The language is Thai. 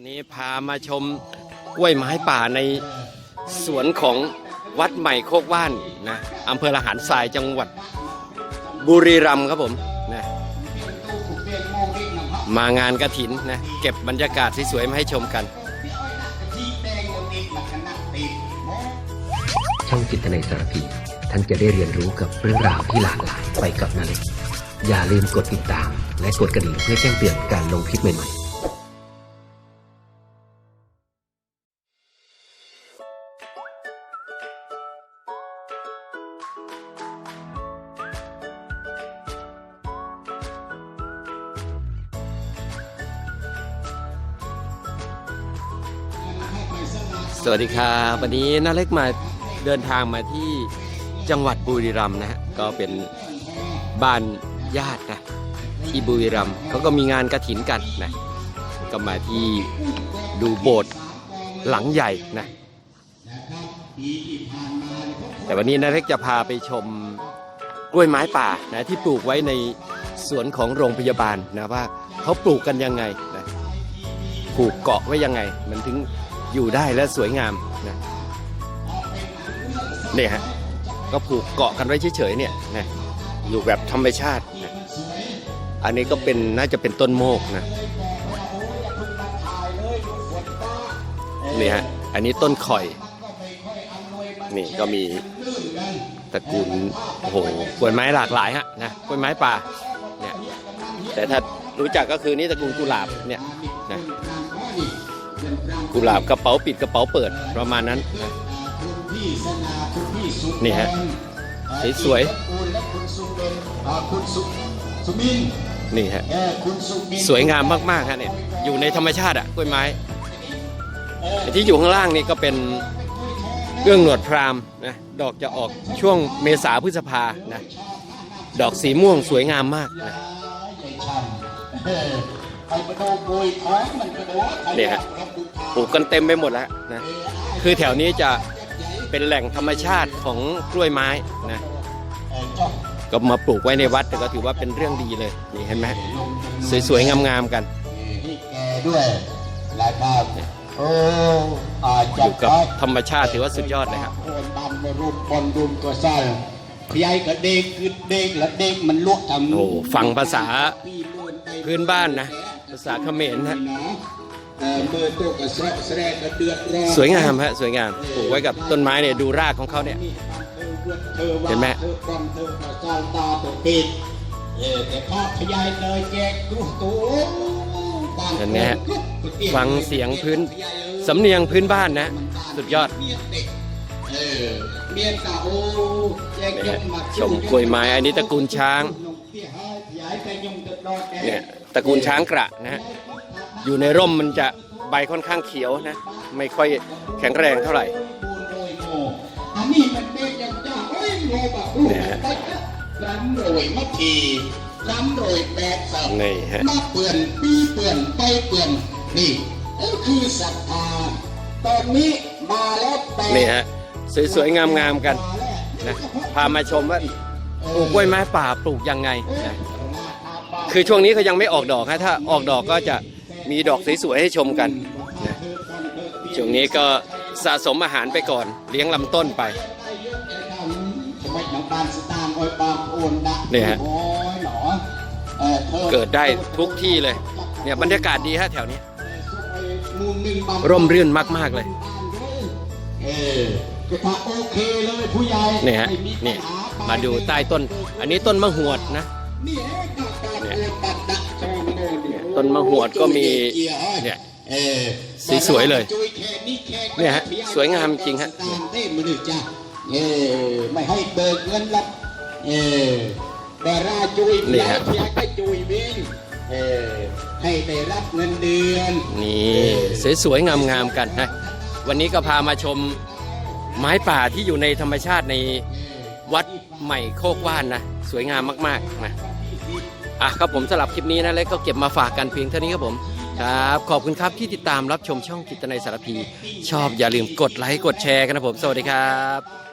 วันนี้พามาชมกล้วยไม้ป่าในสวนของวัดใหม่โคกว่านนะอำเภอละหารทรายจังหวัดบุรีรัมย์ครับผมนะมางานกระถินนะเก็บบรรยากาศสวยๆมาให้ชมกัน ช่องจิตนยสารพีท่านจะได้เรียนรู้กับเรื่องราวที่หลากหลายไปกับนาเล็กอย่าลืมกดติดตาม และกดกระดิ่งเพื่อแจ้งเตือนการลงคลิปใหม่ๆ สวัสดีครับวันนี้น้าเล็กมาเดินทางมาที่จังหวัดบุรีรัมย์นะฮะก็เป็นบ้านญาตินะที่บุรีรัมย์เขาก็มีงานกระถินกันนะก็มาที่ดูโบสถ์หลังใหญ่นะแต่วันนี้น้าเล็กจะพาไปชมกล้วยไม้ป่านะที่ปลูกไว้ในสวนของโรงพยาบาลนะว่าเขาปลูกกันยังไงนะปลูกเกาะไว้ยังไง มันถึง อยู่ได้และสวยงามนะเนี่ยฮะก็ผูกเกาะกันไว้เฉยๆเนี่ยนะอยู่แบบธรรมชาตินะอันนี้ก็เป็นน่าจะเป็นต้นโมกนะนี่ฮะอันนี้ต้นข่อย นี่ก็มีตระกูลโอ้โหกล้วยไม้หลากหลายฮะนะกล้วยไม้ป่าเนี่ยแต่ถ้ารู้จักก็คือนี่ตระกูลกุหลาบเนี่ย กุหลาบกระเป๋าปิดกระเป๋าเปิดประมาณนั้นนะนี่ฮะสวยสุสุมินๆนี่ฮะสวยงามมากๆฮะเนี่ยอยู่ในธรรมชาติอะกล้วยไม้ที่อยู่ข้างล่างนี่ก็เป็นเรื่องหนวดพรามนะดอกจะออกช่วงเมษาพฤษภานะดอกสีม่วงสวยงามมากนะ เออไอ้ประโดโกยท้องมันกระโดดไอ้เนี่ยฮะรับบุกปลูกกันเต็มไปหมดแล้วนะคือแถวนี้จะเป็นแหล่งธรรมชาติของกล้วยไม้นะเออจ้องก็มาปลูกไว้ในวัดแต่ก็ถือว่าเป็นเรื่องดีเลยนี่เห็นไหมสวยๆงามๆกันให้แกด้วยหลายภาพโอ้อาอจัยู่กับธรรมชาติถือว่าสุดยอดเลยครับโอนดำมารูปบอลรุมตัวสั้นพี่ใหญ่กับเด็กคือเด็กและเด็กมันลวกทำโอ้ฟังภาษาพี่ล้วนไปพื้นบ้านนะ ภาษาเขมรนะเอ่อมือตัวกระเสระแสรกกระเดือดร้อนสวยงามฮะสวยงามปลูกไว้กับต้นไม้เนี่ยดูรากของเขาเนี่ยเธอว่าเห็นไหมเธอปลอมเธอกระซาลตาตัวปิดเออแต่ภาพพยายเลยแจกกรุ๊ปตัวบางเห็นไหมฮะกรุ๊ปตัวปิดฟังเสียงพื้นสำเนียงพื้นบ้านนะ สุดยอดเมียเด็กเออเมียกะโอแจกยกมาชมกล้วยไม้อันนี้ตระกูลช้าง เนี่ยตระกูลช้างกระนะฮะอยู่ในร่มมันจะใบค่อนข้างเขียวนะ ไม่ค่อยแข็งแรงเท่าไหร่อันนี้มันเป็นอย่างเจ้าเอ้ยโง่แบบลูกเนี่ยฮะล้ำโรยมาทีล้ำโรยแปดสับนี่ฮะมาเปื่อนปีเปื่อนไปเปื่อนนี่ก็คือศรัทธาตอนนี้มาแล้วแปดนี่ฮะสวยๆงามๆกันนะพามาชมว่าปลูกกล้วยไม้ป่าปลูกยังไงนะ คือช่วงนี้เขายังไม่ออกดอกฮะถ้าออกดอกก็จะมีดอกสวยๆให้ชมกันช่วงนี้ก็สะสมอาหารไปก่อน เลี้ยงลำต้นไปเนี่ยฮะเกิดได้ทุกที่เลย เนี่ยบรรยากาศดีฮะแถวนี้ ร่มรื่นมากๆเลยเนี่ยฮะเนี่ยมาดูใต้ต้น อันนี้ต้นมะหวดนะ เอ๊ะก็การเนี่ยโอนตัดดักจอมโน่นเดี๋ยวต้นมะหวดก็มีเกียร์ให้เนี่ยเออสีสวยเลยจุแค่นี้แค่เนี่ยฮะสวยงามจริงฮะตามเต้มาดูจ้ะเออไม่ให้เบิกเงินละเออแต่ราจุยนี่ฮะพี่ใหญ่ก็จุยเว้งเออให้ได้รับเงินเดือนนี่สวยๆงามๆกันนะวันนี้ก็พามาชมไม้ป่าที่อยู่ในธรรมชาติในวัดใหม่โคกว่านนะ สวยงามมากๆนะ อะครับผมสำหรับคลิปนี้นะเล็กก็เก็บมาฝากกันเพียงเท่านี้ครับผมครับ ขอบคุณครับที่ติดตามรับชมช่องกิตนายสารพี ชอบอย่าลืมกดไลค์กดแชร์กันนะผม สวัสดีครับ